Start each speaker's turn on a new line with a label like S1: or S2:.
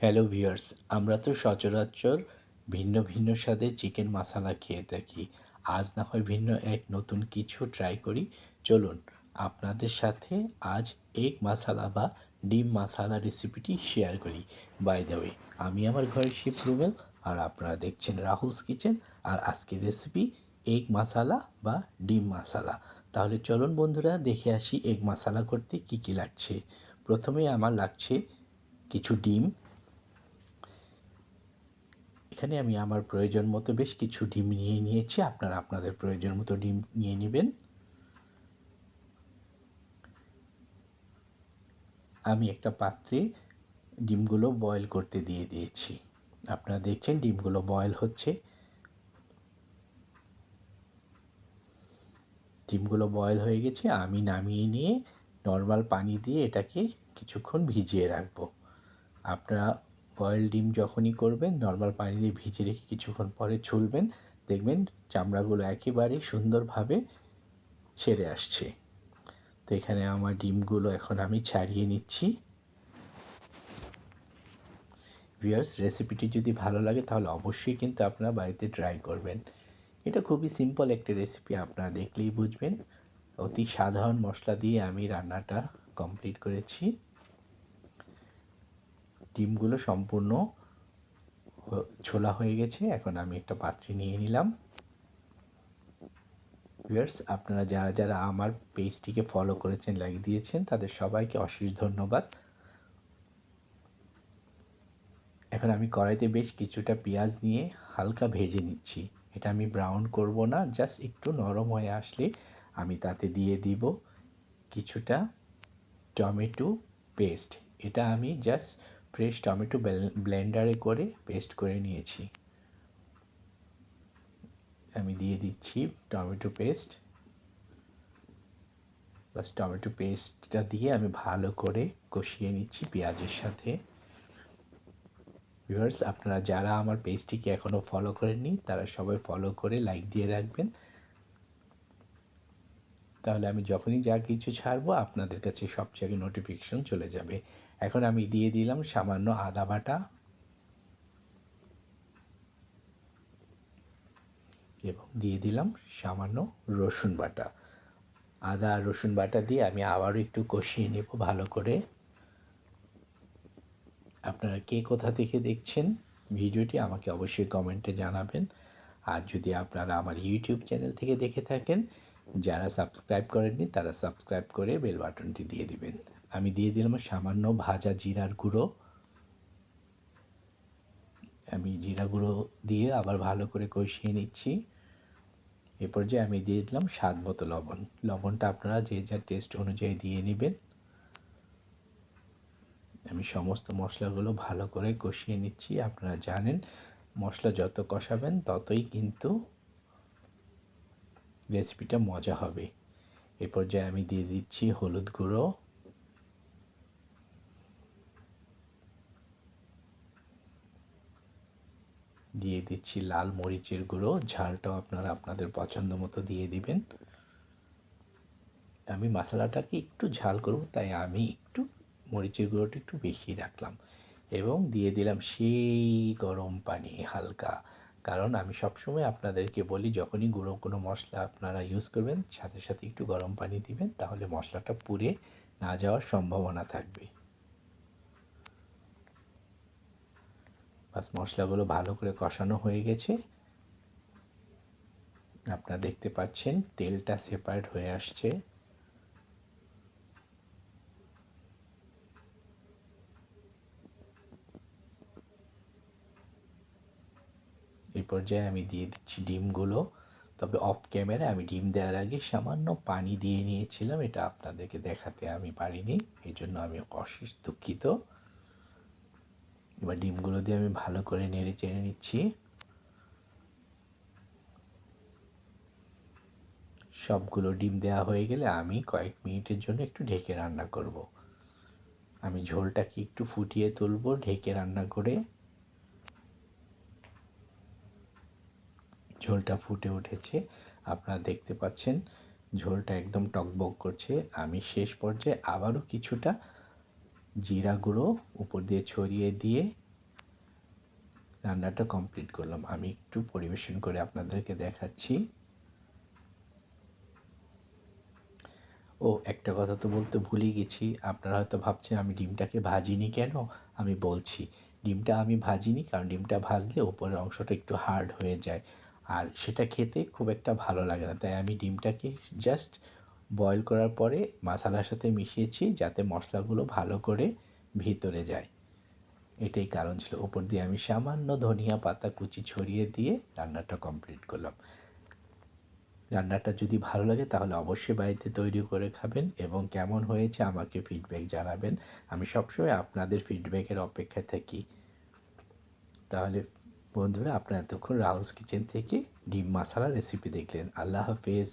S1: Hello viewers আমরা তো সচরাচর ভিন্ন ভিন্ন স্বাদের চিকেন মশালা খেয়ে থাকি। আজ না হয় ভিন্ন এক নতুন কিছু ট্রাই করি। চলুন, আপনাদের সাথে আজ এগ মশালা বা ডিম মশালা রেসিপিটি শেয়ার করি। বাই দ্য ওয়ে আমি আমার ঘরে শিপ রুবেল আর আপনারা দেখছেন রাহুলস কিচেন আর আজকের রেসিপি এগ মশালা বা ডিম মশালা তাহলে চলুন বন্ধুরা, দেখে আসি এগ মশালা করতে কি কি লাগছে। প্রথমে আমার লাগছে কিছু ডিম এখানে আমি আমার প্রয়োজন মতো বেশ কিছু ডিম নিয়ে নিয়েছি। আপনারা আপনাদের প্রয়োজন মতো ডিম নিয়ে নেবেন। আমি একটা পাত্রে ডিমগুলো বয়েল করতে দিয়ে দিয়েছি। আপনারা দেখছেন ডিমগুলো বয়েল হচ্ছে। ডিমগুলো বয়েল হয়ে গেছে। আমি নামিয়ে নিয়ে নর্মাল পানি দিয়ে এটাকে কিছুক্ষণ ভিজিয়ে রাখব। আপনারা বয়েল ডিম যখনই করবেন নর্মাল পানি দিয়ে ভিজে রেখে কিছুক্ষণ পরে ছুলবেন, দেখবেন চামড়াগুলো একেবারেই সুন্দরভাবে ছেড়ে আসছে। তো এখানে আমার ডিমগুলো এখন আমি ছাড়িয়ে নিচ্ছি। ভিউয়ার্স রেসিপিটি যদি ভালো লাগে তাহলে অবশ্যই কিন্তু আপনারা বাড়িতে ট্রাই করবেন। এটা খুবই সিম্পল একটা রেসিপি আপনারা দেখলেই বুঝবেন। অতি সাধারণ মশলা দিয়ে আমি রান্নাটা কমপ্লিট করেছি। ডিমগুলো সম্পূর্ণ ছোলা হয়ে গেছে। এখন আমি একটা পাত্রে নিয়ে নিলাম। ভিউয়ার্স, আপনারা যারা যারা আমার পেজটিকে ফলো করেছেন, লাইক দিয়েছেন, তাদের সবাইকে অশেষ ধন্যবাদ। এখন আমি কড়াইতে বেশ কিছুটা পেঁয়াজ নিয়ে হালকা ভেজে নিচ্ছি। এটা আমি ব্রাউন করব না, জাস্ট একটু নরম হয়ে আসলে আমি তাতে দিয়ে দিব কিছুটা টমেটো পেস্ট। এটা আমি জাস্ট ফ্রেশ টমেটো ব্লেন্ডারে করে পেস্ট করে নিয়েছি। আমি দিয়ে দিচ্ছি টমেটো পেস্ট বাস টমেটো পেস্টটা দিয়ে আমি ভালো করে কষিয়ে নিচ্ছি পেঁয়াজের সাথে। ভিউয়ার্স আপনারা যারা আমার পেজটিকে এখনও ফলো করেননি, তারা সবাই ফলো করে লাইক দিয়ে রাখবেন। তাহলে আমি যখনই যা কিছু ছাড়বো আপনাদের কাছে সব জায়গায় নোটিফিকেশন চলে যাবে। এখন আমি দিয়ে দিলাম সামান্য আদা বাটা। এবং দিয়ে দিলাম সামান্য রসুন বাটা। আদা, রসুন বাটা দিয়ে আমি আবারও একটু কষিয়ে নেব ভালো করে। আপনারা কে কোথা থেকে দেখছেন ভিডিওটি আমাকে অবশ্যই কমেন্টে জানাবেন। আর যদি আপনারা আমার ইউটিউব চ্যানেল থেকে দেখে থাকেন যারা সাবস্ক্রাইব করেননি, তারা সাবস্ক্রাইব করে বেল বাটনটি দিয়ে দিবেন। আমি দিয়ে দিলাম সামান্য ভাজা জিরার গুঁড়ো। আমি জিরা গুঁড়ো দিয়ে আবার ভালো করে কষিয়ে নিচ্ছি। এ পর্যায়ে আমি দিয়ে দিলাম স্বাদ মতো লবণ। লবণটা আপনারা যে যার টেস্ট অনুযায়ী দিয়ে নেবেন। আমি সমস্ত মশলাগুলো ভালো করে কষিয়ে নিচ্ছি। আপনারা জানেন, মশলা যত কষাবেন ততই কিন্তু রেসিপিটা মজা হবে। এ পর্যায়ে আমি দিয়ে দিচ্ছি হলুদ গুঁড়ো। দিয়ে দিচ্ছি লাল মরিচের গুঁড়ো। ঝালটাও আপনারা আপনাদের পছন্দ মতো দিয়ে দিবেন। আমি মশলাটাকে একটু ঝাল করব, তাই আমি একটু মরিচের গুঁড়োটা একটু বেশি রাখলাম। এবং দিয়ে দিলাম সেই গরম পানি হালকা। কারণ আমি সবসময় আপনাদেরকে বলি, যখনই গুঁড়ো কোনো মশলা আপনারা ইউজ করবেন, সাথে সাথে একটু গরম পানি দিবেন, তাহলে মশলাটা পুড়ে না যাওয়ার সম্ভাবনা থাকবে। বাস, মশলাগুলো ভালো করে কষানো হয়ে গেছে। আপনারা দেখতে পাচ্ছেন, তেলটা সেপারেট হয়ে আসছে। পর্যায়ে আমি দিয়ে দিচ্ছি ডিমগুলো। তবে অফ ক্যামেরা আমি ডিম দেওয়ার আগে সামান্য পানি দিয়ে নিয়েছিলাম, এটা আপনাদেরকে দেখাতে আমি পারিনি। এই জন্য আমি অশেষ দুঃখিত। এবার ডিমগুলো দিয়ে আমি ভালো করে নেড়ে চেড়ে নিচ্ছি। সবগুলো ডিম দেওয়া হয়ে গেলে আমি কয়েক মিনিটের জন্য একটু ঢেকে রান্না করব। আমি ঝোলটাকে একটু ফুটিয়ে তুলব, ঢেকে রান্না করে ঝোলটা ফুটে উঠেছে। আপনারা দেখতে পাচ্ছেন, ঝোলটা একদম টকবক করছে। আমি শেষ পর্যায়ে আবারও কিছুটা জিরা গুঁড়ো উপর দিয়ে ছড়িয়ে দিয়ে রান্নাটা কমপ্লিট করলাম। আমি একটু পরিবেশন করে আপনাদেরকে দেখাচ্ছি। ও, একটা কথা তো বলতে ভুলেই গেছি। আপনারা হয়তো ভাবছেন, আমি ডিমটাকে ভাজিনি কেন? আমি বলছি, ডিমটা আমি ভাজিনি কারণ ডিমটা ভাজলে উপরের অংশটা একটু হার্ড হয়ে যায়। আর সেটা খেতে খুব একটা ভালো লাগে না। তাই আমি ডিমটাকে জাস্ট বয়েল করার পরে মশালার সাথে মিশিয়েছি যাতে মশলাগুলো ভালো করে ভিতরে যায়। এটাই কারণ ছিল। ওপর দিয়ে আমি সামান্য ধনিয়া পাতা কুচি ছড়িয়ে দিয়ে রান্নাটা কমপ্লিট করলাম। রান্নাটা যদি ভালো লাগে তাহলে অবশ্যই বাড়িতে তৈরি করে খাবেন এবং কেমন হয়েছে আমাকে ফিডব্যাক জানাবেন। আমি সবসময় আপনাদের ফিডব্যাকের অপেক্ষায় থাকি। তাহলে বন্ধুরা আপনারা এতক্ষণ রাহুলস কিচেন থেকে ডিম মশালা রেসিপি দেখলেন। আল্লাহ হাফেজ।